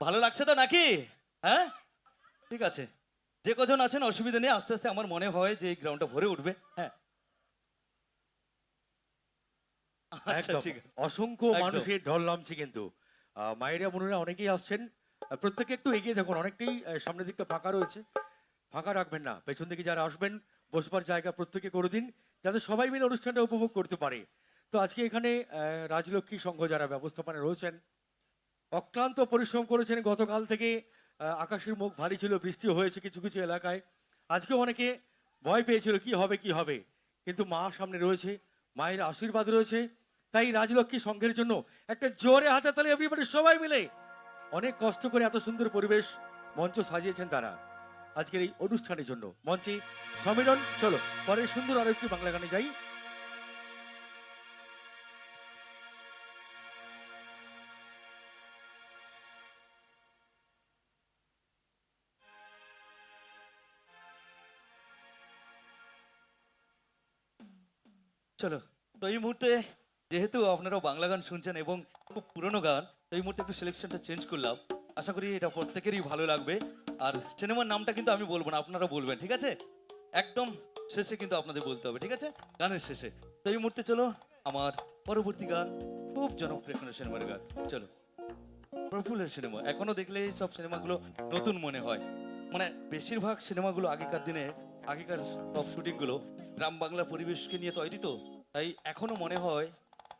ভালো লাগছে তো নাকি? হ্যাঁ? ঠিক আছে। যে কজন আছেন অসুবিধা নেই। আস্তে আস্তে আমার মনে হয় যে এই গ্রাউন্ডটা ভরে উঠবে। হ্যাঁ। আচ্ছা ঠিক আছে। অসংখ্য মানুষের ঢল নামছে কিন্তু। মায়েরা বোনেরা অনেকেই আসছেন। প্রত্যেকে একটু এগিয়ে থাকুন। অনেকটাই সামনের দিকটা ফাঁকা রয়েছে। ফাঁকা রাখবেন না। পেছন দিকে যারা আসবেন বসবার জায়গা প্রত্যেকে করে দিন যাতে সবাই মিলে অনুষ্ঠানটা উপভোগ করতে পারে। তো আজকে এখানে রাজলক্ষ্মী সংঘ যারা ব্যবস্থাপনা রয়েছেন অক্লান্ত পরিশ্রম করেছেন। গতকাল থেকে আকাশের মুখ ভারী ছিল, বৃষ্টি হয়েছে কিছু কিছু এলাকায়। আজকে অনেকে ভয় পেয়েছিল, কি হবে কি হবে? কিন্তু মা সামনে রয়েছে, মায়ের আশীর্বাদ রয়েছে। তাই রাজলক্ষ্মী সংঘের জন্য একটা জোরে হাতে তালে এভরিবডি সবাই মিলে। অনেক কষ্ট করে এত সুন্দর পরিবেশ মঞ্চ সাজিয়েছেন তারা। আজকের এই অনুষ্ঠানের জন্য মঞ্চে সম্মেলন, চলো পরের সুন্দর আরও একটি বাংলা গানে যাই। চলো, তো এই মুহূর্তে যেহেতু আপনারা বাংলা গান শুনছেন এবং খুব পুরনো গান, তো এই মুহূর্তে একটু সিলেকশনটা চেঞ্জ করলাম। আশা করি এটা প্রত্যেকেরই ভালো লাগবে। আর সিনেমার নামটা কিন্তু আমি বলব না, আপনারা বলবেন, ঠিক আছে? একদম শেষে কিন্তু আপনাদের বলতে হবে, ঠিক আছে? গানের শেষে। তো এই মুহূর্তে চলো, আমার পরবর্তী গান, খুব জনপ্রিয় সিনেমার গান। চলো। প্রফুল্লের সিনেমা এখনও দেখলে সব সিনেমাগুলো নতুন মনে হয়। মানে বেশিরভাগ সিনেমাগুলো আগেকার দিনে আগেকার সব শুটিংগুলো গ্রাম বাংলা পরিবেশকে নিয়ে তৈরি তো, তাই এখনও মনে হয়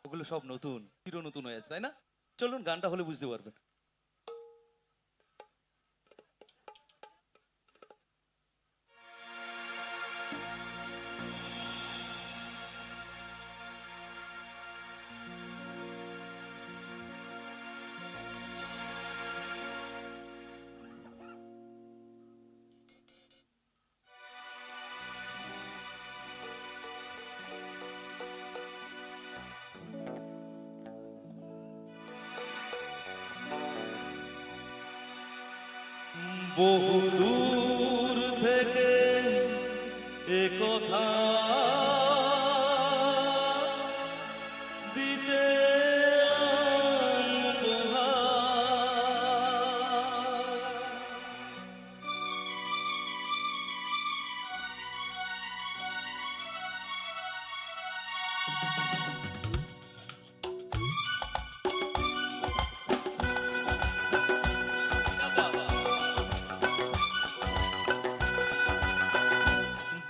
ওগুলো সব নতুন চির নতুন হয়ে আছে, তাই না? চলুন গানটা হলে বুঝতে পারবেন। povo do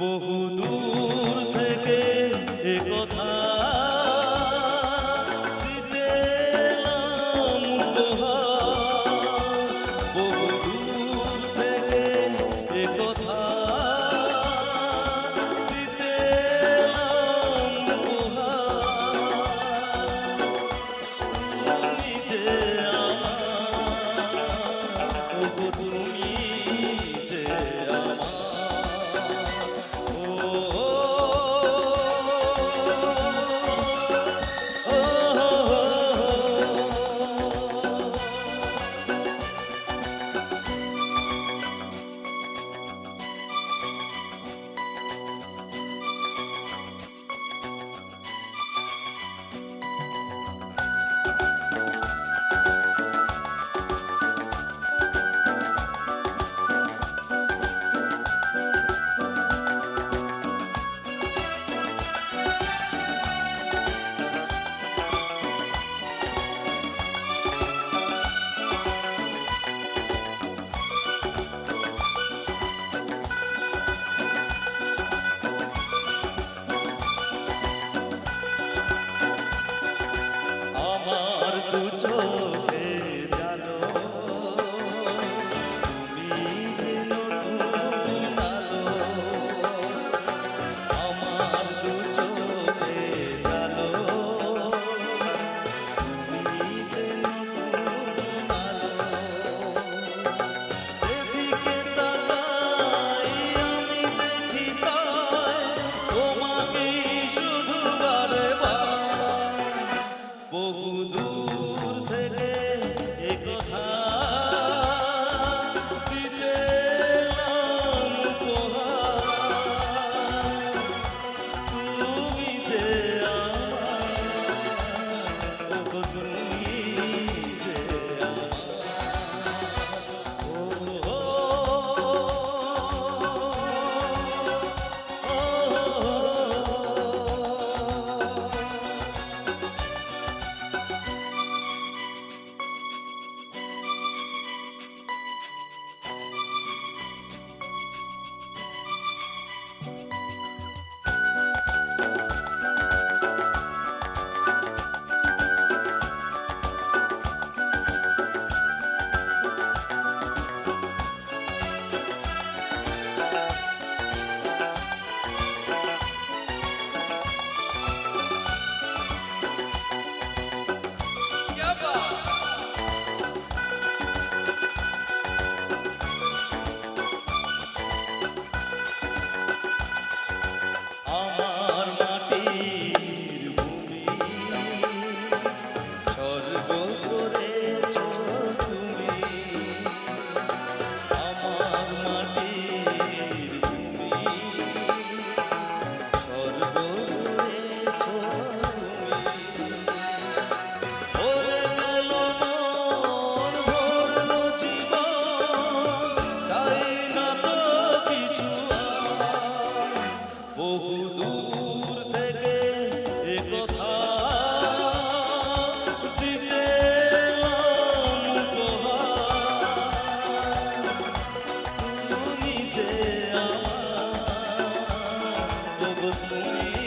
বহু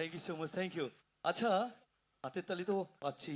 thank you so much thank you আচ্ছা হাতের তালি তো পাচ্ছি।